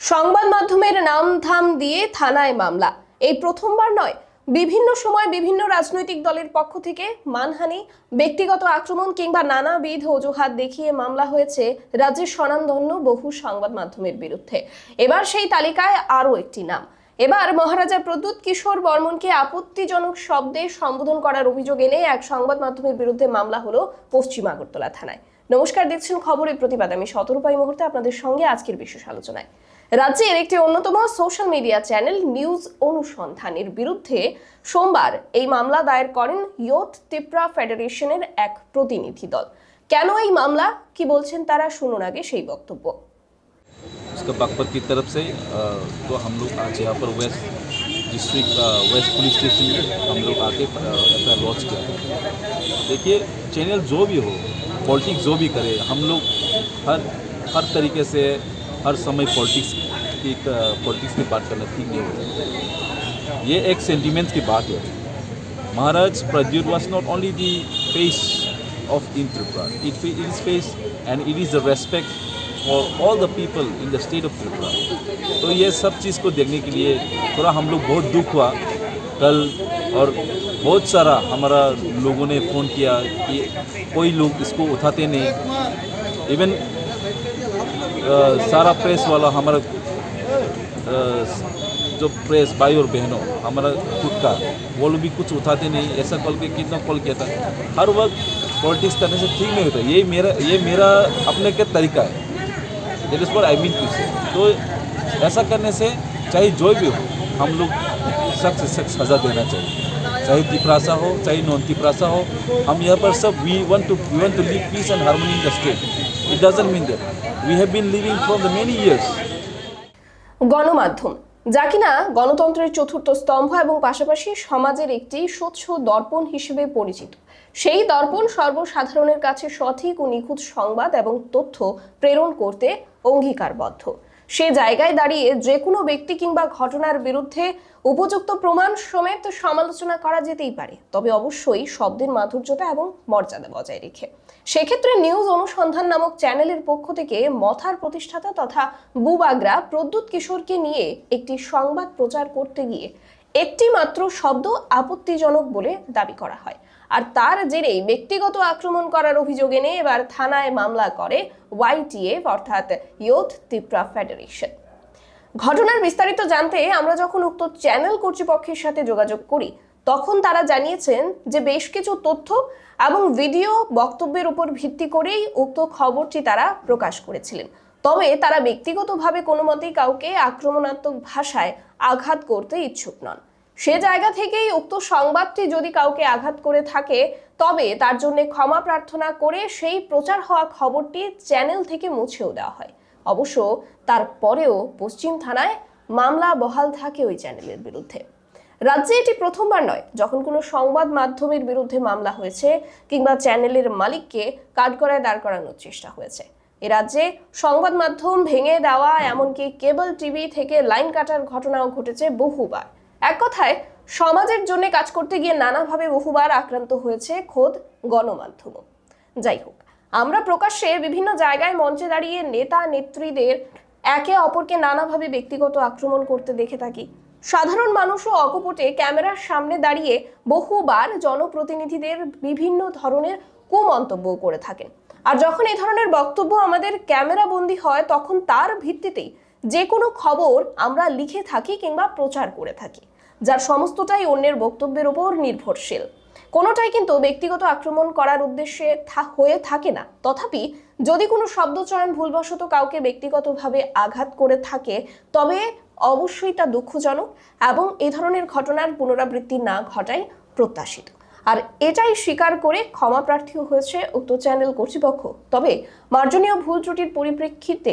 সংবাদ মাধ্যমের নাম ধাম দিয়ে থানায় মামলা। এই প্রথমবার নয়, বিভিন্ন সময় বিভিন্ন রাজনৈতিক দলের পক্ষ থেকে মানহানি, ব্যক্তিগত আক্রমণ কিংবা নানাবিধ অজুহাত দেখিয়ে মামলা হয়েছে রাজ্যের স্বনামধন্য বহু সংবাদ মাধ্যমের বিরুদ্ধে। এবার সেই তালিকায় আরও একটি নাম। এবার মহারাজা প্রদ্যুৎ কিশোর বর্মনকে আপত্তিজনক শব্দে সম্বোধন করার অভিযোগ এনে এক সংবাদ মাধ্যমের বিরুদ্ধে মামলা হলো পশ্চিম আগরতলা থানায়। নমস্কার, দেখছেন খবরের প্রতিবাদ। আমি শতরূপাই মুহূর্তে আপনাদের সঙ্গে আজকের বিশেষ আলোচনায়। রাজ্যের একটি অন্যতম সোশ্যাল মিডিয়া চ্যানেল নিউজ অনুসন্ধানের বিরুদ্ধে সোমবার এই মামলা দায়ের করেন ইয়ত তিপ্রা ফেডারেশনের এক প্রতিনিধি দল কেন এই মামলা কি বলছেন তারা শুনুন আগে সেই বক্তব্য उसका बागपत की तरफ से अ, तो हम लोग आज यहाँ पर west district uh, west police station में हम लोग आके एफ आई लॉन्च किया देखिए चैनल जो भी हो पॉलिटिक्स जो भी करे हम लोग हर हर तरीके से हर समय पॉलिटिक्स की एक पॉलिटिक्स की बात करना ठीक नहीं होता। ये एक सेंटिमेंट की बात है। Maharaj प्रज्युर was not only the face of in Tripura it it is face and it is the respect for all the people in the state of Tripura तो ये सब चीज़ को देखने के लिए थोड़ा हम लोग बहुत दुख हुआ। कल और बहुत सारा हमारा लोगों ने फ़ोन किया कि कोई लोग इसको उठाते नहीं। इवन सारा प्रेस वाला हमारा जो प्रेस भाई और बहनों, हमारा खुद का, वो लोग भी कुछ उठाते नहीं, ऐसा कॉल के कितना कॉल किया था। हर वक्त पॉलिटिक्स करने से ठीक नहीं होता, ये मेरा ये मेरा अपने का तरीका है। That is for I mean to say तो ऐसा करने से, चाहे जो भी हो, हम लोग सख्त सख्त सज़ा देना चाहिए। चाहे तिपरासा हो चाहे नॉन तिपरासा हो हम यहाँ पर सब we want to we want to live peace and harmony in the state it doesn't mean that we have been living from the many years গণমাধ্যম যা কিনা গণতন্ত্রের চতুর্থ স্তম্ভ এবং পাশাপাশি সমাজের একটি স্বচ্ছ দর্পণ হিসেবে পরিচিত সেই দর্পণ সর্বসাধারণের কাছে সঠিক ও নিখুঁত সংবাদ এবং তথ্য প্রেরণ করতে অঙ্গীকারবদ্ধ সে জায়গায় দাঁড়িয়ে যে কোনো ব্যক্তি কিংবা ঘটনার বিরুদ্ধে উপযুক্ত প্রমাণ সমেত সমালোচনা করা যেতেই পারে। তবে অবশ্যই শব্দের মাধুর্যতা এবং মর্যাদা বজায় রেখে। সেক্ষেত্রে নিউজ অনুসন্ধান নামক চ্যানেলের পক্ষ থেকে মথার প্রতিষ্ঠাতা তথা বুবাগরা প্রদ্যুৎ কিশোরকে নিয়ে একটি সংবাদ প্রচার করতে গিয়ে একটি মাত্র শব্দ আপত্তিজনক বলে দাবি করা হয়। আর তার জেরেই ব্যক্তিগত আক্রমণ করার অভিযোগ এনে এবার থানায় মামলা করে ওয়াইটিএফ অর্থাৎ ইয়ুথ তিপ্রা ফেডারেশন। ঘটনার বিস্তারিত জানতে আমরা যখন উক্ত চ্যানেল কর্তৃপক্ষের সাথে যোগাযোগ করি, তখন তারা জানিয়েছেন যে বেশ কিছু তথ্য এবং ভিডিও বক্তব্যের উপর ভিত্তি করেই উক্ত খবরটি তারা প্রকাশ করেছিলেন। তবে তারা ব্যক্তিগতভাবে কোনো মতেই কাউকে আক্রমণাত্মক ভাষায় আঘাত করতে ইচ্ছুক নন। সে জায়গা থেকেই উক্ত সংবাদটি যদি কাউকে আঘাত করে থাকে, তবে তার জন্য ক্ষমা প্রার্থনা করে সেই প্রচার হওয়া খবরটি চ্যানেল থেকে মুছেও দেওয়া হয়। অবশ্য তারপরেও পশ্চিম থানায় মামলা বহাল থাকে ওই চ্যানেলের বিরুদ্ধে। রাজ্যে এটি প্রথমবার নয়, যখন কোনো সংবাদ মাধ্যমের বিরুদ্ধে মামলা হয়েছে কিংবা চ্যানেলের মালিককে কাঠগড়ায় দাঁড় করানোর চেষ্টা হয়েছে। এ রাজ্যে সংবাদ মাধ্যম ভেঙে দেওয়া, এমনকি কেবল টিভি থেকে লাইন কাটার ঘটনাও ঘটেছে বহুবার। এক কথায়, সমাজের জন্য কাজ করতে গিয়ে নানাভাবে বহুবার আক্রান্ত হয়েছে খোদ গণমাধ্যমও যাই হোক, আমরা প্রকাশ্যে বিভিন্ন জায়গায় মঞ্চে দাঁড়িয়ে নেতা নেত্রীদের একে অপরকে নানাভাবে ব্যক্তিগত আক্রমণ করতে দেখে থাকি। সাধারণ মানুষও অকপটে ক্যামেরার সামনে দাঁড়িয়ে বহুবার জনপ্রতিনিধিদের বিভিন্ন ধরনের কুমন্তব্য করে থাকেন। আর যখন এই ধরনের বক্তব্য আমাদের ক্যামেরা বন্দি হয়, তখন তার ভিত্তিতেই যে কোনো খবর আমরা লিখে থাকি কিংবা প্রচার করে থাকি, যার সমস্তটাই অন্যের বক্তব্যের উপর নির্ভরশীল। কোনোটাই কিন্তু ব্যক্তিগত আক্রমণ করার উদ্দেশ্যে হয়ে থাকে না। তথাপি যদি কোনো শব্দচয়ন ভুলবশত কাউকে ব্যক্তিগতভাবে আঘাত করে থাকে, তবে অবশ্যই তা দুঃখজনক এবং এ ধরনের ঘটনার পুনরাবৃত্তি না ঘটাই প্রত্যাশিত। আর এটাই স্বীকার করে ক্ষমা প্রার্থী হয়েছে উক্ত চ্যানেল কর্তৃপক্ষ। তবে মার্জনীয় ভুল ত্রুটির পরিপ্রেক্ষিতে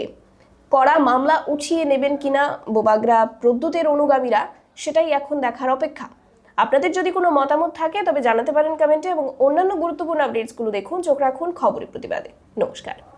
করা মামলা উঠিয়ে নেবেন কিনা বোবাগরা প্রদ্যুতের অনুগামীরা, সেটাই এখন দেখার অপেক্ষা। আপনাদের যদি কোনো মতামত থাকে, তবে জানাতে পারেন কমেন্টে এবং অন্যান্য গুরুত্বপূর্ণ আপডেটসগুলো দেখুন। চোখ রাখুন খবরের প্রতিবাদে। নমস্কার।